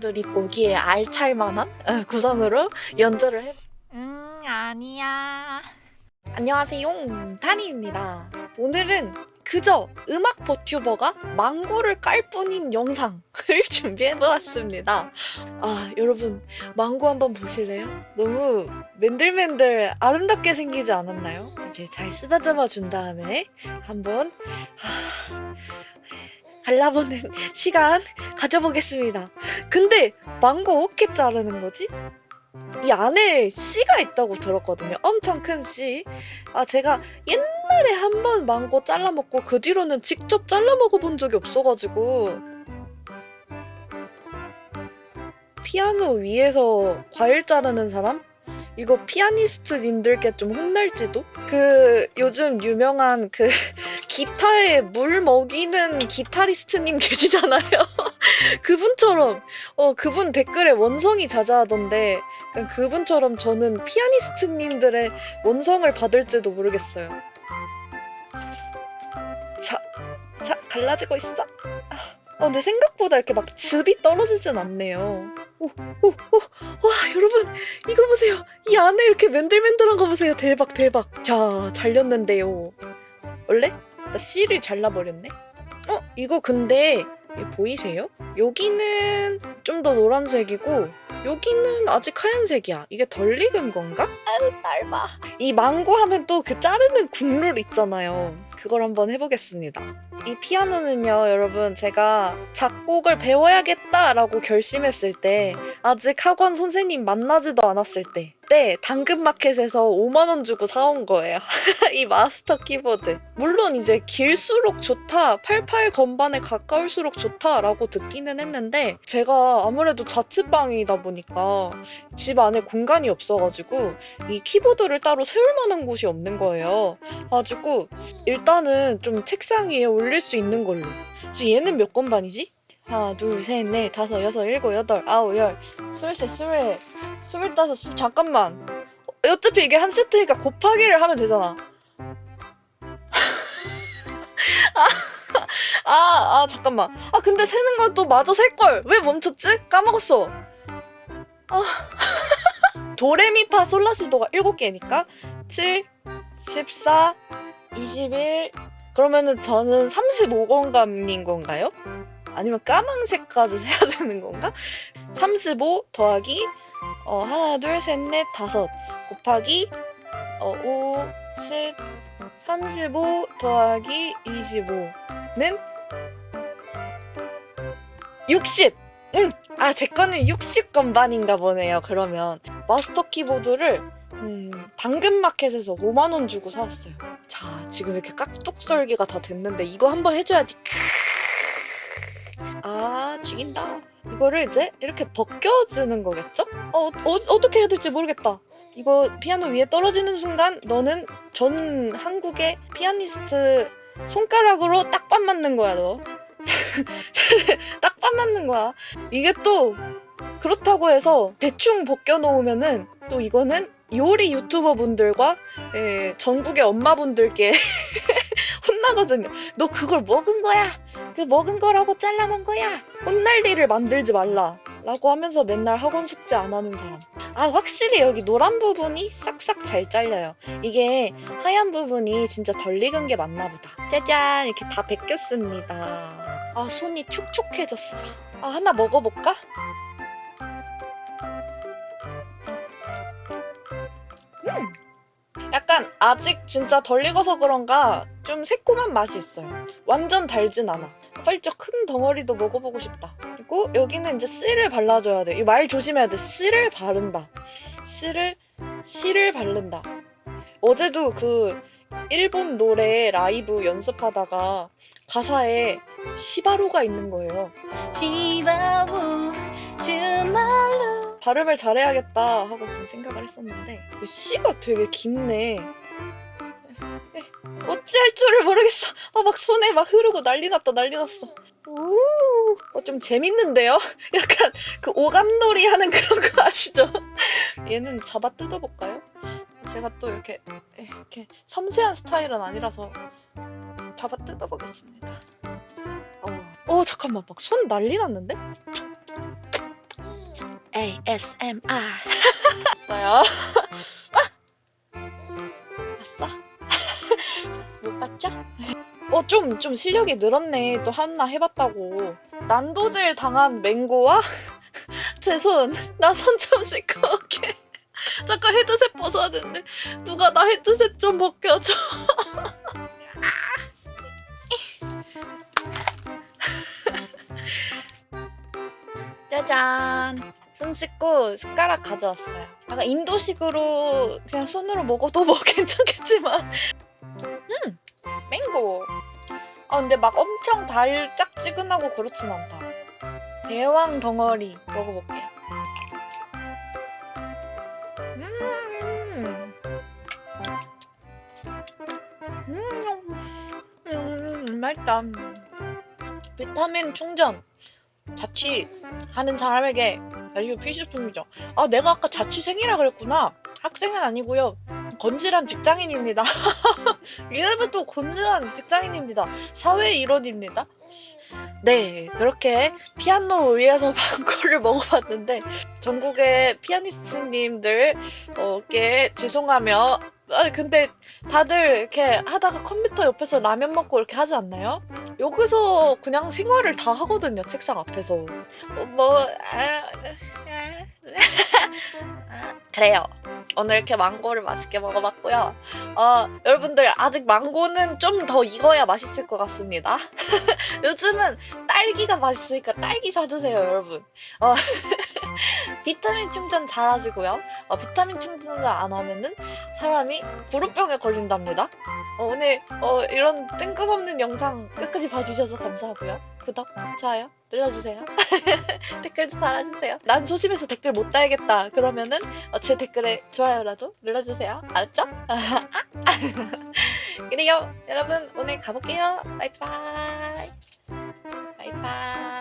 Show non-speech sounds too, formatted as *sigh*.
사람들이 보기에 알찰만한 어, 구성으로 연주를 해. 응, 아니야. 안녕하세요, 타니입니다. 오늘은 그저 음악 버튜버가 망고를 깔 뿐인 영상을 *laughs* 준비해보았습니다. 아, 여러분, 망고 한번 보실래요? 너무 맨들맨들 아름답게 생기지 않았나요? 이렇게 잘 쓰다듬어 준 다음에 한번 하, 갈라보는 시간 가져보겠습니다. 근데 망고 어떻게 자르는 거지? 이 안에 씨가 있다고 들었거든요. 엄청 큰 씨. 아, 제가 옛날에 한 번 망고 잘라 먹고 그 뒤로는 직접 잘라 먹어본 적이 없어가지고 피아노 위에서 과일 자르는 사람? 이거 피아니스트님들께 좀 혼날지도? 그 요즘 유명한 그 *laughs* 기타에 물 먹이는 기타리스트님 *laughs* 계시잖아요. *laughs* 그분처럼 어 그분 댓글에 원성이 자자하던데 그분처럼 저는 피아니스트님들의 원성을 받을지도 모르겠어요. 자, 자 갈라지고 있어. 아, 어, 근데 생각보다 이렇게 막 즙이 떨어지진 않네요. 오, 오, 오, 와, 여러분 이거 보세요. 이 안에 이렇게 맨들맨들한 거 보세요. 대박, 대박. 자, 잘렸는데요. 원래 나 씨를 잘라버렸네. 어, 이거 근데 보이세요? 여기는 좀 더 노란색이고 여기는 아직 하얀색이야. 이게 덜 익은 건가? 아유 짧아. 이 망고 하면 또 그 자르는 국룰 있잖아요. 그걸 한번 해보겠습니다. 이 피아노는요, 여러분, 제가 작곡을 배워야겠다라고 결심했을 때, 아직 학원 선생님 만나지도 않았을 때, 때 당근마켓에서 5만원 주고 사온 거예요. *laughs* 이 마스터 키보드. 물론 이제 길수록 좋다, 88 건반에 가까울수록 좋다라고 듣기는 했는데, 제가 아무래도 자취방이다 보니까 집 안에 공간이 없어가지고, 이 키보드를 따로 세울 만한 곳이 없는 거예요. 가지고, 일단 은 좀 책상 위에 올릴 수 있는 걸로. 얘는 몇 건반이지? 하나, 둘, 셋, 넷, 다섯, 여섯, 일곱, 여덟, 아홉, 열, 스물셋, 스물, 스물다섯, 스 잠깐만. 어, 어차피 이게 한 세트니까 곱하기를 하면 되잖아. *laughs* 아, 아, 아, 잠깐만. 아, 근데 세는 건 또 마저 셀걸. 왜 멈췄지? 까먹었어. 아. *laughs* 도레미파 솔라시도가 7개니까 7, 14, 21, 그러면은 저는 35건감인 건가요? 아니면 까망색까지 *laughs* 세야 되는 건가? 35 더하기 어 하나 둘 셋 넷 다섯 곱하기 어 5, 10, 35 더하기 25는 60! 응! 아, 제 거는 60 건반인가 보네요, 그러면. 마스터 키보드를, 음, 당근마켓에서 5만 원 주고 사왔어요. 자, 지금 이렇게 깍둑썰기가 다 됐는데, 이거 한번 해줘야지. 아, 죽인다. 이거를 이제 이렇게 벗겨주는 거겠죠? 어, 어, 어떻게 해야 될지 모르겠다. 이거 피아노 위에 떨어지는 순간, 너는 전 한국의 피아니스트 손가락으로 딱밤 맞는 거야, 너. *laughs* 딱밤 맞는 거야. 이게 또 그렇다고 해서 대충 벗겨 놓으면은 또 이거는 요리 유튜버 분들과 예, 전국의 엄마분들께 *laughs* 혼나거든요. 너 그걸 먹은 거야. 그 먹은 거라고 잘라놓은 거야. 혼날 일을 만들지 말라. 라고 하면서 맨날 학원 숙제 안 하는 사람. 아, 확실히 여기 노란 부분이 싹싹 잘 잘려요. 이게 하얀 부분이 진짜 덜 익은 게 맞나 보다. 짜잔! 이렇게 다 벗겼습니다. 아, 손이 촉촉해졌어. 아, 하나 먹어볼까? 아직 진짜 덜 익어서 그런가 좀 새콤한 맛이 있어요. 완전 달진 않아. 펄쩍 큰 덩어리도 먹어보고 싶다. 그리고 여기는 이제 씨를 발라줘야 돼. 이 말 조심해야 돼. 씨를 바른다. 씨를 씨를 바른다. 어제도 그 일본 노래 라이브 연습하다가 가사에 시바루가 있는 거예요. 시바우 주말로 발음을 잘해야겠다 하고 그 생각을 했었는데 그 씨가 되게 깊네. 에, 어찌할 줄을 모르겠어. 아, 막 손에 막 흐르고 난리 났다 난리 났어. 오, 어, 좀 재밌는데요? 약간 그 오감놀이 하는 그런 거 아시죠? 얘는 잡아 뜯어볼까요? 제가 또 이렇게 에, 이렇게 섬세한 스타일은 아니라서 잡아 뜯어보겠습니다. 어, 어 잠깐만 막 손 난리 났는데? ASMR 왔어요 못 봤죠? 어, 좀, 좀 실력이 늘었네. 또 하나 해봤다고. 난도질 당한 맹고와 *laughs* 제 손, 나 손 좀 씻고 올게. *laughs* 잠깐 헤드셋 벗어야 되는데, 누가 나 헤드셋 좀 벗겨줘. *laughs* 짜잔. 손 씻고 숟가락 가져왔어요. 약간 인도식으로 그냥 손으로 먹어도 뭐 괜찮겠지만. 음, 맹고. 아 근데 막 엄청 달짝지근하고 그렇진 않다. 대왕 덩어리 먹어볼게요. 음, 음, 음, 맛있다. 비타민 충전. 자취하는 사람에게 아주 필수품이죠. 아 내가 아까 자취생이라 그랬구나. 학생은 아니고요. 건실한 직장인입니다. *laughs* 이래부터 건실한 직장인입니다. 사회 일원입니다. 네, 그렇게 피아노 위에서 *laughs* 방구를 먹어봤는데 전국의 피아니스트님들 어께 죄송하며 아 근데 다들 이렇게 하다가 컴퓨터 옆에서 라면 먹고 이렇게 하지 않나요? 여기서 그냥 생활을 다 하거든요 책상 앞에서. 어, 뭐 아, 아, *laughs* 그래요. 오늘 이렇게 망고를 맛있게 먹어봤고요. 어 여러분들 아직 망고는 좀 더 익어야 맛있을 것 같습니다. *laughs* 요즘은 딸기가 맛있으니까 딸기 사드세요 여러분. 어 *laughs* *laughs* 비타민 충전 잘 하시고요 어, 비타민 충전을 안 하면은 사람이 구루병에 걸린답니다 어, 오늘 어, 이런 뜬금없는 영상 끝까지 봐주셔서 감사하고요. 구독, 좋아요 눌러주세요. *laughs* 댓글도 달아주세요. 난 소심해서 댓글 못 달겠다. 그러면은 어, 제 댓글에 좋아요라도 눌러주세요. 알았죠? *laughs* 그래요. 여러분 오늘 가볼게요. 바이바이. 바이바이.